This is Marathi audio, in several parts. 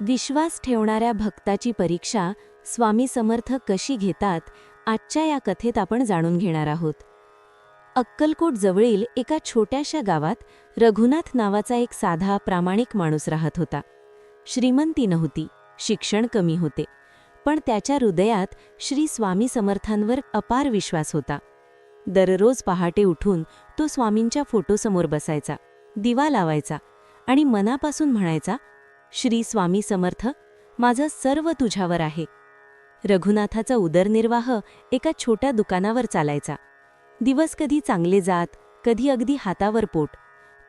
विश्वास ठेवणाऱ्या भक्ताची परीक्षा स्वामी समर्थ कशी घेतात आजच्या या कथेत आपण जाणून घेणार आहोत. अक्कलकोट जवळील एका छोट्याशा गावात रघुनाथ नावाचा एक साधा प्रामाणिक माणूस राहत होता. श्रीमंती नव्हती शिक्षण कमी होते पण त्याच्या हृदयात श्री स्वामी समर्थांवर अपार विश्वास होता. दररोज पहाटे उठून तो स्वामींच्या फोटोसमोर बसायचा दिवा लावायचा आणि मनापासून म्हणायचा श्री स्वामी समर्थ माझं सर्व तुझ्यावर आहे. रघुनाथाचा उदरनिर्वाह एका छोट्या दुकानावर चालायचा. दिवस कधी चांगले जात कधी अगदी हातावर पोट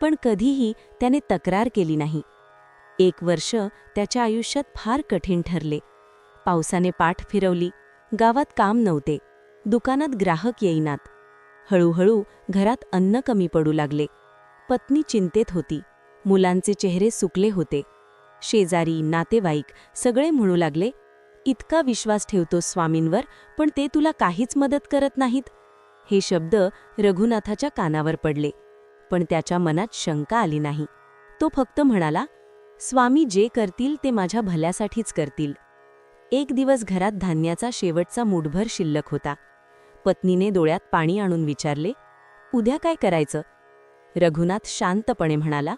पण कधीही त्याने तक्रार केली नाही. एक वर्ष त्याच्या आयुष्यात फार कठीण ठरले. पावसाने पाठ फिरवली गावात काम नव्हते दुकानात ग्राहक येईनात. हळूहळू घरात अन्न कमी पडू लागले. पत्नी चिंतेत होती मुलांचे चेहरे सुकले होते. शेजारी नातेवाईक सगळे म्हणू लागले इतका विश्वास ठेवतो स्वामींवर पण ते तुला काहीच मदत करत नाहीत. हे शब्द रघुनाथाच्या कानावर पडले पण त्याच्या मनात शंका आली नाही. तो फक्त म्हणाला स्वामी जे करतील ते माझ्या भल्यासाठीच करतील. एक दिवस घरात धान्याचा शेवटचा मुठभर शिल्लक होता. पत्नीने डोळ्यात पाणी आणून विचारले उद्या काय करायचं? रघुनाथ शांतपणे म्हणाला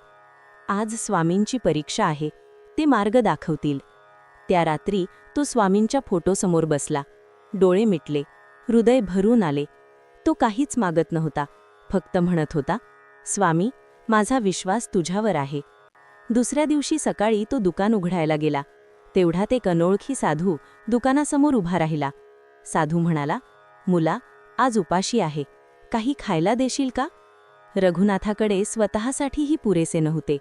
आज स्वामींची परीक्षा आहे. ते मार्ग दाखवतील. त्या रात्री तो स्वामींच्या फोटोसमोर बसला. डोळे मिटले. हृदय भरून आले. तो काहीच मागत नव्हता. फक्त म्हणत होता स्वामी माझा विश्वास तुझ्यावर आहे. दुसऱ्या दिवशी सकाळी तो दुकान उघडायला गेला. तेवढ्यात एक अनोळखी साधू दुकानासमोर उभा राहिला. साधू म्हणाला मुला आज उपाशी आहे. काही खायला देशील का? रघुनाथाकडे स्वतःसाठीही पुरेसे नव्हते.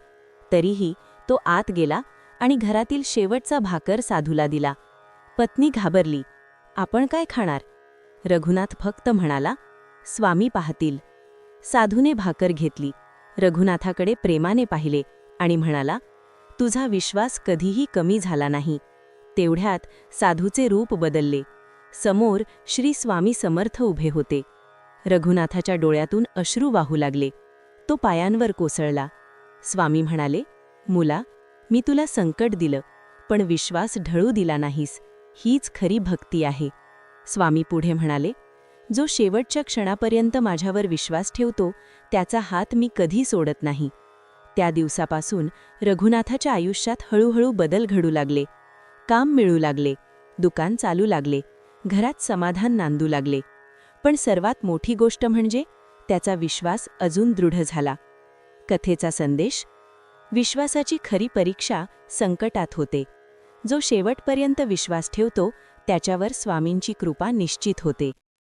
तरीही तो आत गेला आणि घरातील शेवटचा भाकर साधूला दिला. पत्नी घाबरली. आपण काय खाणार? रघुनाथ फक्त म्हणाला स्वामी पाहतील. साधूने भाकर घेतली. रघुनाथाकडे प्रेमाने पाहिले आणि म्हणाला तुझा विश्वास कधीही कमी झाला नाही. तेवढ्यात साधूचे रूप बदलले. समोर श्री स्वामी समर्थ उभे होते. रघुनाथाच्या डोळ्यातून अश्रू वाहू लागले. तो पायांवर कोसळला. स्वामी म्हणाले मुला मी तुला संकट दिलं पण विश्वास ढळू दिला नाहीस हीच खरी भक्ती आहे. स्वामी पुढे म्हणाले जो शेवटच्या क्षणापर्यंत माझ्यावर विश्वास ठेवतो त्याचा हात मी कधी सोडत नाही. त्या दिवसापासून रघुनाथाच्या आयुष्यात हळूहळू बदल घडू लागले. काम मिळू लागले दुकान चालू लागले घरात समाधान नांदू लागले. पण सर्वात मोठी गोष्ट म्हणजे त्याचा विश्वास अजून दृढ झाला. कथेचा संदेश विश्वासाची खरी परीक्षा संकटात होते. जो शेवटपर्यंत विश्वास ठेवतो त्याच्यावर स्वामींची कृपा निश्चित होते.